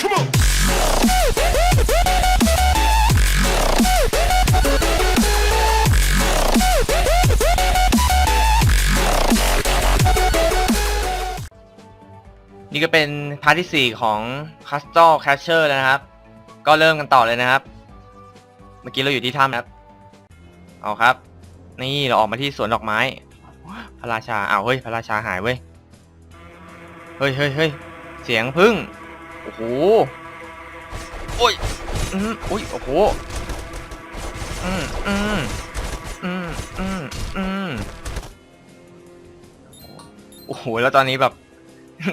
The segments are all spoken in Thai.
Come on. นี่ก็เป็นพาร์ทที่ 4 ของ Castle Catcher แล้วนะครับ ก็เริ่มกันต่อเลยนะครับ เมื่อกี้เราอยู่ที่ถ้ำนะครับ เอาครับ นี่เราออกมาที่สวนดอกไม้ พระราชาอ้าวเฮ้ย พระราชาหายเว้ย เฮ้ยเฮ้ยเฮ้ยเสียงพึ่ง โอ้โห โอ้ย อืมอุ้ย โอ้โห อืมอืมอืมอืมอืมโอ้โห แล้วตอนนี้แบบ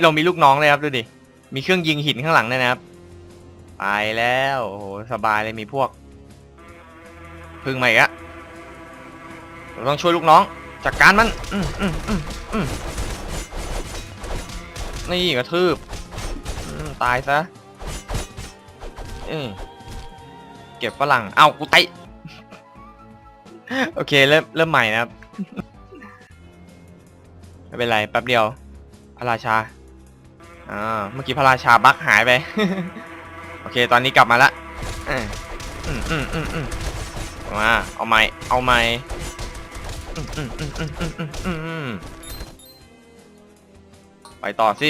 เรามีลูกน้องเลยครับดูดิ มีเครื่องยิงหินข้างหลังด้วยนะครับ ไปแล้ว โอ้โห สบายเลยมีพวก พึ่งมาอีกอะเราต้องช่วยลูกน้อง จัดการมัน อืมอืมอืมอืมนี่กระทืบอืม ตายซะเออเก็บฝรั่งเอากูไตโอเคเริ่มเริ่มใหม่นะครับ ไม่เป็นไรแป๊บเดียว พระราชาอ่าเมื่อกี้พระราชาบักหายไป โอเคตอนนี้กลับมาละอืมอืมอืมอืมมาเอาไม้เอาไม้ไปต่อสิ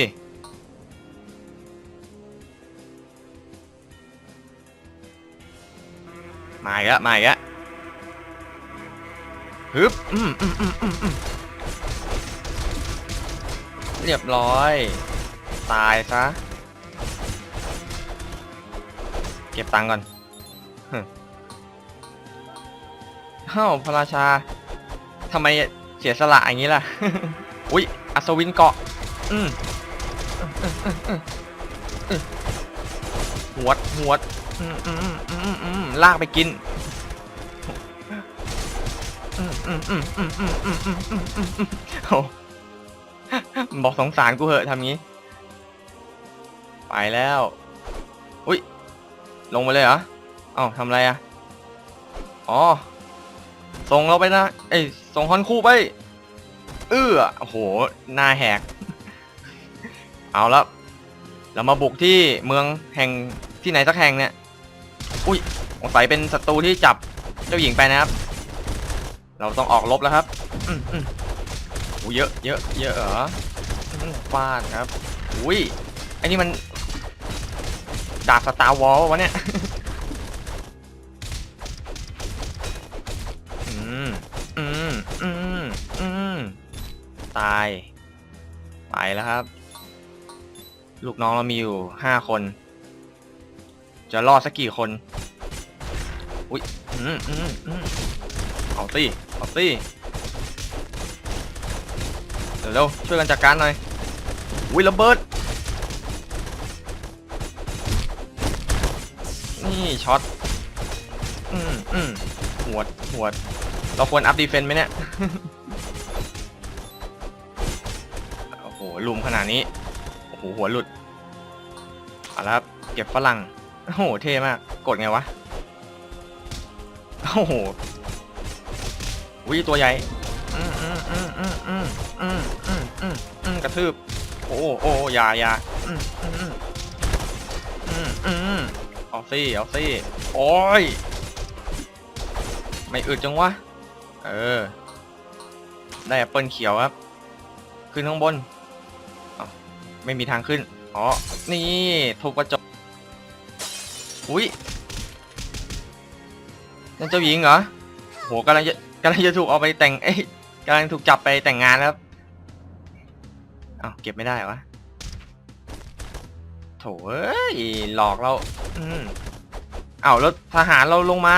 มาอีกแล้วมาอีกแล้วฮึบอืมอืมอืมอืมอืมเรียบร้อย ตายซะ เก็บตังค์ก่อนฮึเฮ้าพระราชาทำไมเสียสละอย่างนี้ล่ะ อุ๊ย อัศวินเกาะ อืมหวดหวด ลากไปกินบอกสงสารกูเหอะทำงี้ ไปแล้ว อุ้ย ลงไปเลยเหรอเอ้าทำไรอะ อ๋อ ส่งเราไปนะ เอ้ย ส่งฮอนคู่ไป เอ้อโอ้โห หน้าแหก เอาละเรามาบุกที่เมืองแห่งที่ไหนสักแห่งเนี่ย อุ้ยสงสัยเป็นศัตรูที่จับเจ้าหญิงไปนะครับ เราต้องออกรบแล้วครับอืมอืมโอ้เยอะเยอะเยอะเหรอฟาดครับ อุ้ยไอ้นี่มันดาบสตาร์วอลวะเนี่ยอืมอืมอืมอืมตายไปแล้วครับ ลูกน้องเรามีอยู่ห้าคน จะรอดสักกี่คน อุ้ยอืมอืมอืมเอาสิเอาสิเดี๋ยวเร็วช่วยกันจัดการหน่อยอุ้ยระเบิดนี่ช็อตอืมอืมหวดหวด เราควรอัพดีเฟนต์ไหมเนี่ยโอ้โหลุมขนาดนี้โอ้โหหัวหลุดเอาละครับเก็บฝรั่งโอ้โหเท่มาก กดไงวะ โอ้โหวิตัวใหญ่อืมอืมอืมอืมอืมอืมอืมอืมอืมกระทืบ โอ้โอ้อยายาอืมอืมอืมอืมอืมเอาสิเอาสิโอ้ย ไม่อึดจังวะ เออ ได้แอปเปิลเขียวครับ ขึ้นข้างบนไม่มีทางขึ้น อ๋อ นี่ทุบกระจก อุ้ย นั่นเจ้าหญิงเหรอโหกำลังจะกำลังจะถูกเอาไปแต่งเอ้ยกำลังถูกจับไปแต่งงานแล้วครับอ้าวเก็บไม่ได้เหรอวะโถเอ้ยหลอกเราอืมอ้าวแล้วทหารเราลงมา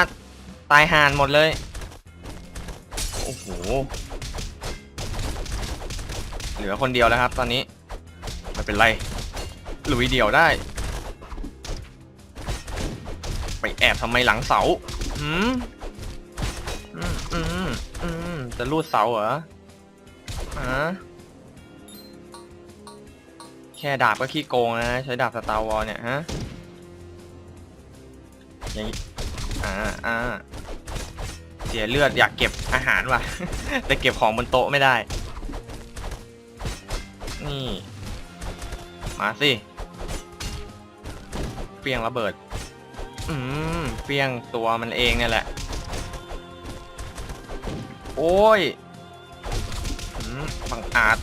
ตายห่านหมดเลยโอ้โหเหลือคนเดียวแล้วครับ ตอนนี้ไม่เป็นไรลุยเดียวได้ ไปแอบทำไมหลังเสา หืมอืมอืมอืมจะรูดเสาเหรอฮะแค่ดาบก็ขี้โกงนะใช้ดาบสตาร์วอลเนี่ยฮะอย่างอ่าอ่าเสียเลือดอยากเก็บอาหารว่ะ แต่เก็บของบนโต๊ะไม่ได้ นี่ มาสิฟียงระเบิด อืมเฟียงตัวมันเองเนี่ยแหละ โอ้ยอืมบังอาจ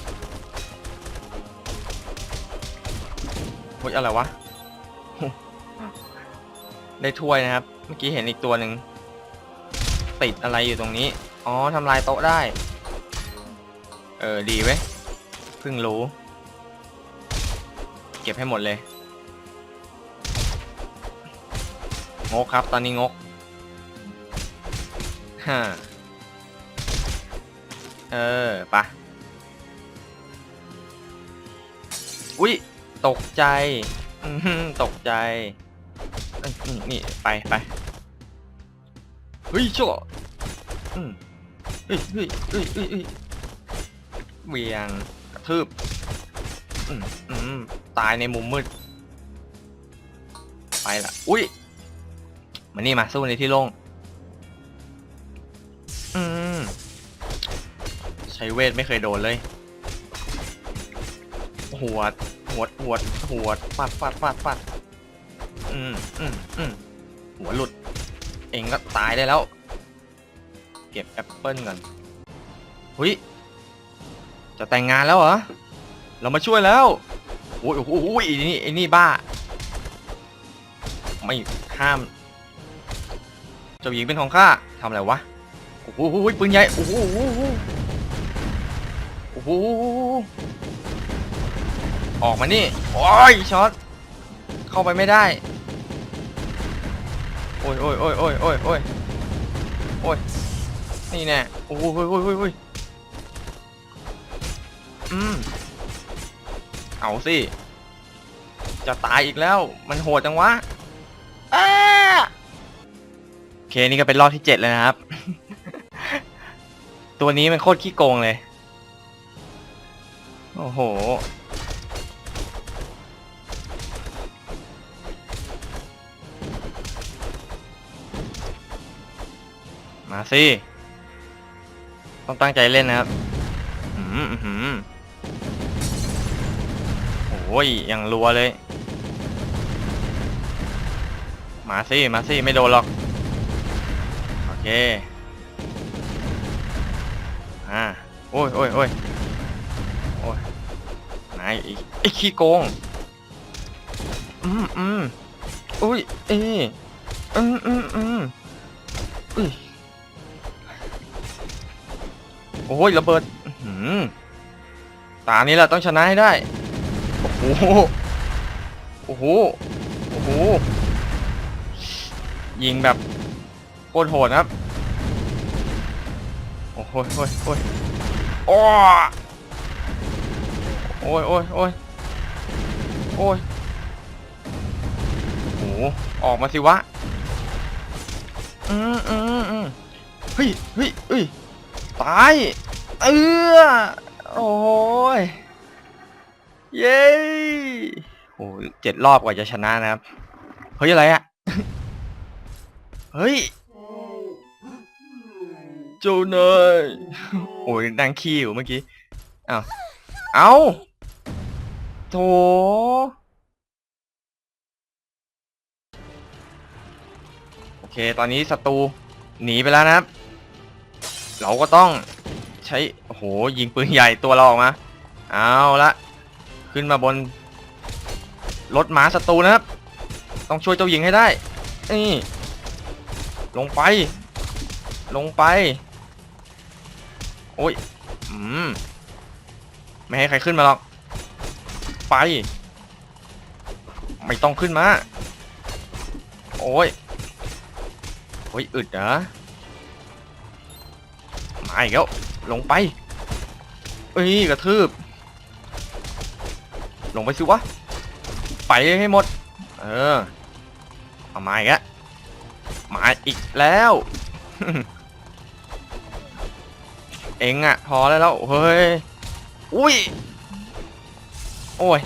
โอ้ยอะไรวะ ได้ถ้วยนะครับ เมื่อกี้เห็นอีกตัวหนึ่งติดอะไรอยู่ตรงนี้ อ๋อทำลายโต๊ะได้ เออ ดีเว้ย เพิ่งรู้ เก็บให้หมดเลย งกครับ ตอนนี้งกฮ่าเออปะอุ๊ย ตกใจอือหือตกใจ นี่ ไปไปเฮ้ยชั่วอืมเฮ้ยเฮ้ยเฮ้ยเฮ้ยเฮ้ยเวียงกระทืบอืมอืมตายในมุมมืด ไปละ อุ้ย มานี่มาสู้ในที่โล่งอืมใช้เวทไม่เคยโดนเลย หัวดหัวดหัวดหัวดฟาดฟาดฟาดฟาดอืมอืมอืมหัวหลุด เองก็ตายได้แล้ว เก็บแอปเปิลก่อนหุยจะแต่งงานแล้วเหรอ เรามาช่วยแล้วโอ้ยโอ้โหโอ้ยไอ้นี่ไอ้นี่บ้า ไม่ห้าม จ้าหญิงเป็นของข้าทำอะไรวะ โอ้โหปืนใหญ่ โอ้โหโอ้โหออกมานี่ โอ้ยช็อต เข้าไปไม่ได้ โอ้ยโอ้ยโอ้ยโอ้ยโอ้ยโอ้ยโอ้ย นี่แน่ โอ้ยโอ้ยโอ้ยโอ้ยอืม เอาสิ จะตายอีกแล้ว มันโหดจังวะอ้าโอเค นี่ก็เป็นรอบที่เจ็ดเลยนะครับ ตัวนี้มันโคตรขี้โกงเลย โอ้โห มาสิ ต้องตั้งใจเล่นนะครับอืมอืมโอ้ยอยังรัวเลย มาสิ มาสิ ไม่โดนหรอก เคอ่าโอ้ยโอ้ยโอ้ยโอ้ยนายไอ้ไอ้ขี้โกงอืมอืมอุ้ยเอ้ยอืมอืมอืมอุ้ยโอ้ยระเบิดหืมตานี้แหละต้องชนะให้ได้ โอ้โห โอ้โห โอ้โห ยิงแบบ คตรโหดครับโอ้โหโอ้ยโอ้ยโอ้โอ้ยโอ้ยโอ้ยโอ้ยโอ้โหออกมาสิวะอืมอืมอืมเฮ้ยเฮ้ยเฮ้ยตายเออโอ้ยเย้โอ้เจ็ดรอบกว่าจะชนะนะครับ เฮ้ย อะไรอะเฮ้ย เจ้านายโอ้ยนั่งขี้อยู่เมื่อกี้อ้าวเอาโถโอเค ตอนนี้ศัตรูหนีไปแล้วนะครับ เราก็ต้องใช้โอ้โหยิงปืนใหญ่ตัวเราออกมา เอาละขึ้นมาบนรถม้าศัตรูนะครับ ต้องช่วยเจ้าหญิงให้ได้ นี่ ลงไป ลงไป โอ้ย อืม ไม่ให้ใครขึ้นมาหรอก ไป ไม่ต้องขึ้นมา โอ้ย โอ้ย อึดเหรอมาอีกแล้ว ลงไป เอ้ย กระทืบ ลงไปสิวะ ไปให้หมด เออ เอามาอีกแล้วมาอีกแล้ว เองอะพอแล้วแล้วเฮ้ยอุ้ยโอ้ย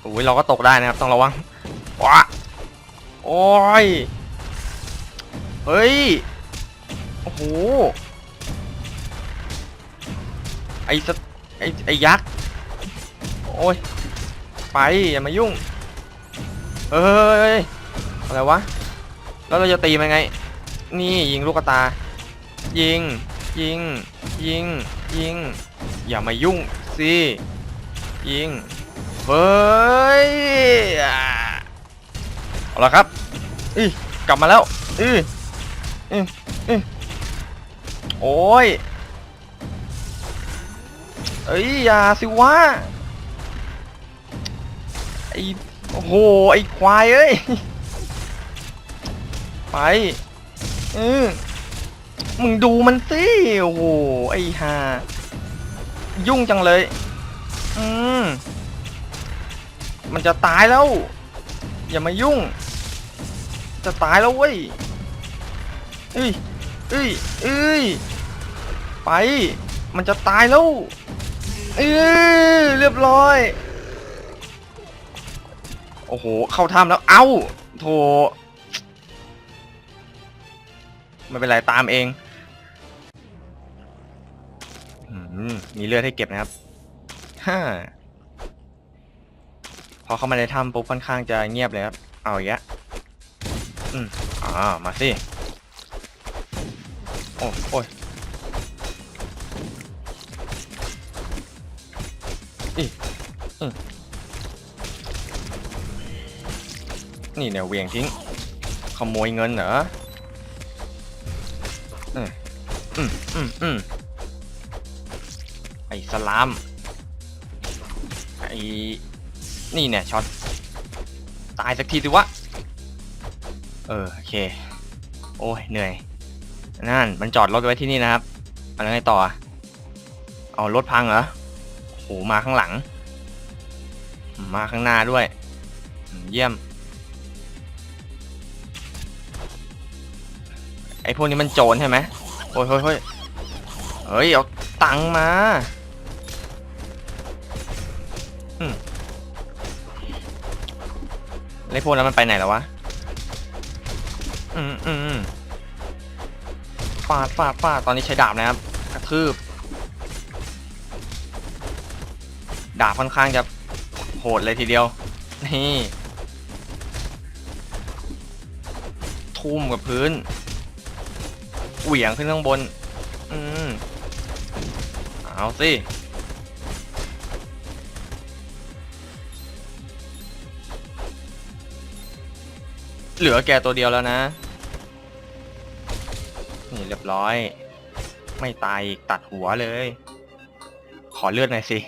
โอ้ยเราก็ตกได้นะครับต้องระวังว้าโอ้ยเฮ้ยโอ้โหไอ้สตไอ้ไอ้ยักษ์โอ้ยไปอย่ามายุ่งเฮ้ยอะไรวะแล้วเราจะตีมันไง นี่ยิงลูกกระตา ยิง ยิง ยิง ยิง อย่ามายุ่งสิยิง เฮ้ยเอาละครับอีกลับมาแล้วอืออืออโอ้ยเอ้ยอย่าสิวะไอโอ้โหไอควายเอ้ยไปเออ มึงดูมันสิโอ้โหไอฮายุ่งจังเลย อืมมันจะตายแล้ว อย่ามายุ่ง จะตายแล้วเว้ยเอ้ยเอ้ยเอ้ยไป มันจะตายแล้วเออเรียบร้อย โอ้โห เข้าถ้ำแล้ว เอ้า โถ ไม่เป็นไรตามเองอืมมีเลือดให้เก็บนะครับฮ่าพอเข้ามาในถ้ำปุ๊บค่อนข้างจะเงียบเลยครับ เอาอีกแล้วอืมอ่ามาสิ โอ้โอ้ยอีอืมนี่เนี่ยเวียงทิ้ง ขโมยเงินเหรอ อืมอืมอืมไอ้สลาม ไอ้ นี่เนี่ยช็อต ตายสักทีสิวะ เออ โอเค โอ้ย เหนื่อย นั่น มันจอดรถไว้ที่นี่นะครับเอาแล้วไงต่ออเอารถพังเหรอโหมาข้างหลัง มาข้างหน้าด้วย เยี่ยม ไอพวกนี้มันโจรใช่ไหม โอ้ยเฮ้ยเฮ้ยเฮ้ย เอาตังมาอืมแล้วไอ้พวกนั้นมันไปไหนแล้ววะอืมอืมอืมฟาดฟาดฟาดตอนนี้ใช้ดาบนะครับ กระทืบ ดาบค่อนข้างจะโหดเลยทีเดียว นี่ ทุ่มกับพื้น เหวี่ยงขึ้นข้างบน อืมเอาสิเหลือแกตัวเดียวแล้วนะ นี่เรียบร้อย ไม่ตายอีกตัดหัวเลย ขอเลือดหน่อยสิ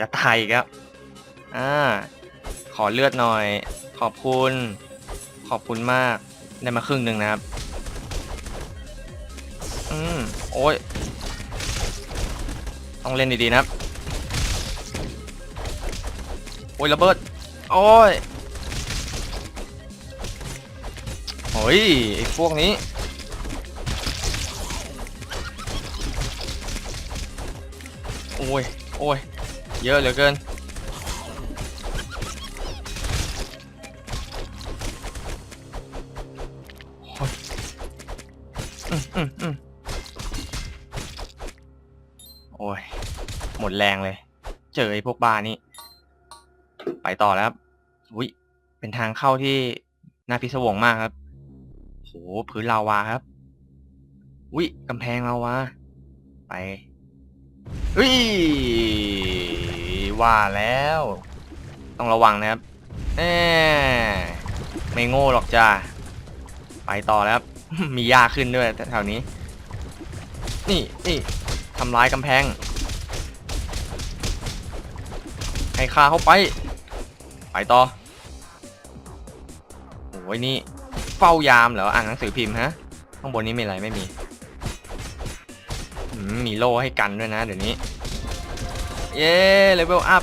จะตายอีกแล้วอ่า ขอเลือดหน่อย ขอบคุณ ขอบคุณมาก ได้มาครึ่งหนึ่งนะครับ อืมโอ้ย ต้องเล่นดีๆนะครับ โอ้ยระเบิด โอ้ยโอ้ยไอ้พวกนี้ โอ้ย โอ้ย เยอะเหลือเกินอืมอืมอืม แรงเลย เจอไอ้พวกบ้านี่ ไปต่อแล้วครับอุ้ยเป็นทางเข้าที่น่าพิศวงมากครับโหพื้นลาวาครับอุ้ยกำแพงลาวาไปเฮ้ยว่าแล้ว ต้องระวังนะครับแหมไม่โง่หรอกจ้าไปต่อแล้วมียาขึ้นด้วยแถวนี้ นี่นี่ทำลายกำแพง ให้คาเข้าไป ไปต่อโอ้ยนี่เฝ้ายามเหรออ่านหนังสือพิมพ์ฮะ ข้างบนนี้มีอะไรไม่มีมมีโล่ให้กันด้วยนะเดี๋ยวนี้ เย้เลเวลอัพ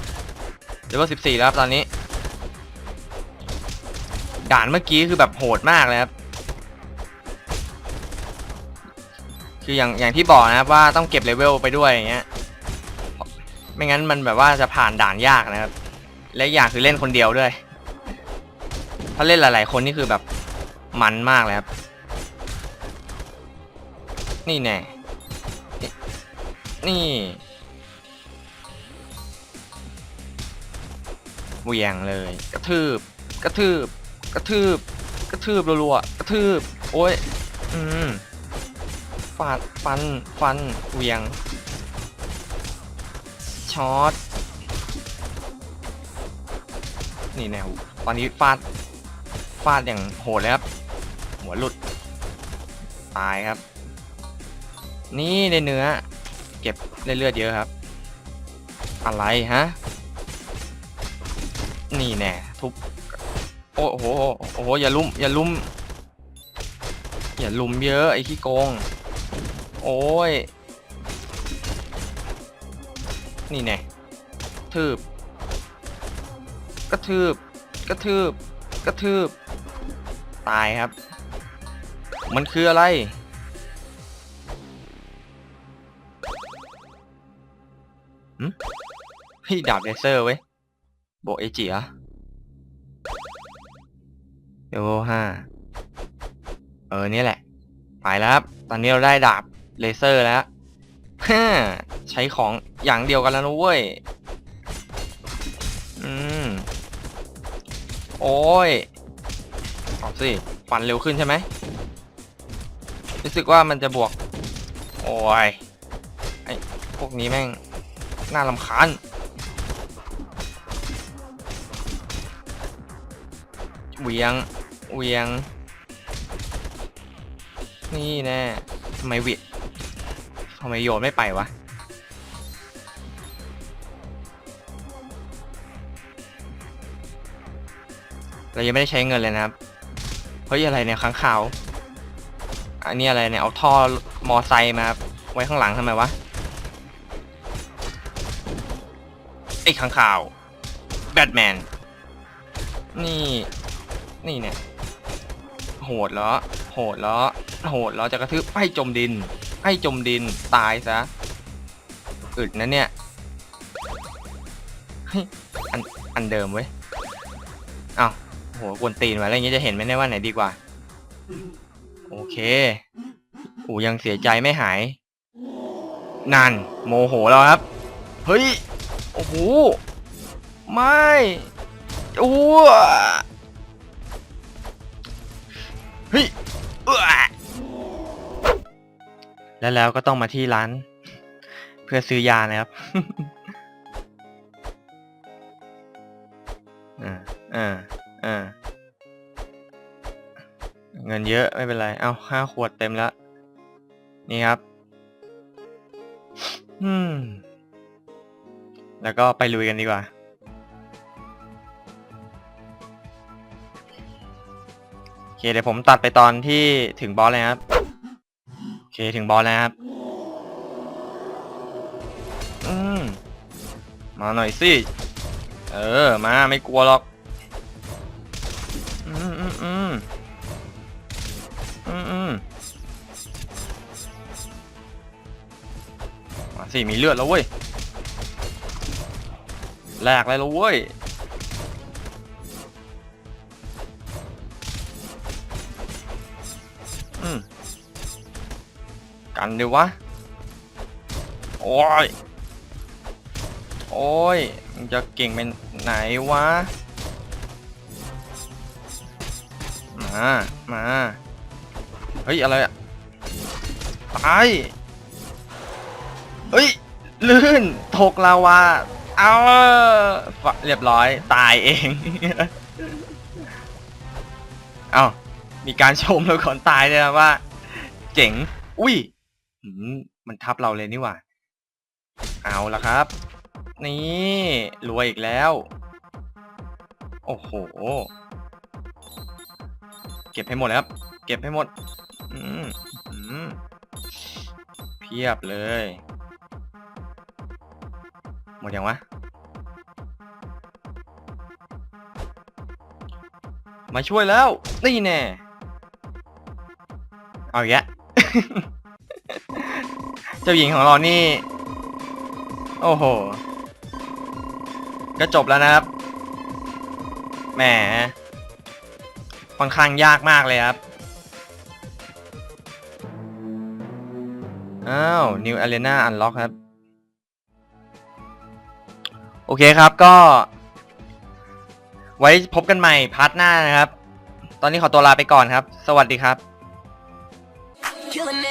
เลเวลสิบสี่แล้วครับตอนนี้ ด่านเมื่อกี้คือแบบโหดมากเลยครับ คืออย่างอย่างที่บอกนะครับว่าต้องเก็บเลเวลไปด้วยอย่างเงี้ย ไม่งั้นมันแบบว่าจะผ่านด่านยากนะครับ และอย่างคือเล่นคนเดียวด้วย ถ้าเล่นหลาย ๆ คนนี่คือแบบมันมากเลยครับ นี่แน่ นี่เหวียงเลย กระทืบ กระทืบ กระทืบ กระทืบรัวๆ กระทืบ โอ้ย อืม ฟาด ฟัน ฟันเหวียง ช็อต นี่แนวตอนนี้ฟาด ฟาดอย่างโหดเลยครับ หัวหลุด ตายครับ นี่ในเนื้อ เก็บได้เลือดเยอะครับ อะไรฮะ นี่แน่ทุบ โอ้โห โอ้โห อย่าลุ่ม อย่าลุ่ม อย่าลุ่มเยอะไอ้ขี้โกง โอ้ย นี่แน่ทืบกระทืบกระทืบกระทืบตายครับ มันคืออะไร หืมเฮ้ยดาบเลเซอร์เว้ยโบเอจิเหรอเดวห้าเออเนี่ยแหละ ไปแล้วครับ ตอนนี้เราได้ดาบเลเซอร์แล้ว ฮ่าใช้ของอย่างเดียวกันแล้วนะเว้ย อืม โอ้ยเอาสิฟันเร็วขึ้นใช่ไหม รู้สึกว่ามันจะบวก โอ้ย ไอพวกนี้แม่ง น่าลำคาญเหวียงเหวียง นี่แน่ทำไมเวิด ทำไมโยนไม่ไปวะ เรายังไม่ได้ใช้เงินเลยนะครับ เฮ้ยอะไรเนี่ยค้างข่าว อันนี้อะไรเนี่ย เอาท่อมอไซค์มาไว้ข้างหลังทำไมวะ ไอ้ค้างข่าว แบทแมน นี่ นี่เนี่ย โหดเหรอ โหดเหรอ โหดเหรอจะกระทืบให้จมดิน ให้จมดินตายซะอึดนะเนี่ยอันอันเดิมเว้ยอ้าวโหกวนตีนไว้แล้วอย่างงี้จะเห็นไหมเนี่ยว่าไหนดีกว่า โอเคอูยังเสียใจไม่หาย นั่น โมโหแล้วครับ เฮ้ย โอ้โห ไม่อ้เฮ้ยเอื้อ แล้วแล้วก็ต้องมาที่ร้าน เพื่อซื้อยานะครับอ่าอ่าอ่าเงินเยอะไม่เป็นไร เอาห้าขวดเต็มแล้ว นี่ครับ อืม แล้วก็ไปลุยกันดีกว่า โอเคเดี๋ยวผมตัดไปตอนที่ถึงบอสเลยครับ เคถึงบอสแล้วครับ อืม มาหน่อยสิ เออ มาไม่กลัวหรอก อืมอืมอืมอืมอืมมาสิ มีเลือดแล้วเว้ยแหลกเลยแล้วเว้ย กันดีวะ โอ้ย โอ้ยมันจะเก่งเป็นไหนวะ มา มา เฮ้ย อะไรอะตายเฮ้ย ลื่นตกลาวา เอาเรียบร้อย ตายเอง เอามีการชมเราก่อนตายเลยนะว่า เจ๋ง อุ้ย หืมมันทับเราเลยนี่หว่า เอาละครับ นี่รวยอีกแล้ว โอ้โห เก็บให้หมดเลยครับ เก็บให้หมด อืมอืมเพียบเลย หมดยังวะ มาช่วยแล้ว นี่แน่ เอาแยะ เจ้าหญิงของเรานี่ โอ้โห ก็จบแล้วนะครับ แหม ค่อนข้างยากมากเลยครับ อ้าว New Arena Unlock ครับ โอเคครับก็ ไว้พบกันใหม่พาร์ทหน้านะครับ ตอนนี้ขอตัวลาไปก่อนครับ สวัสดีครับ Killing.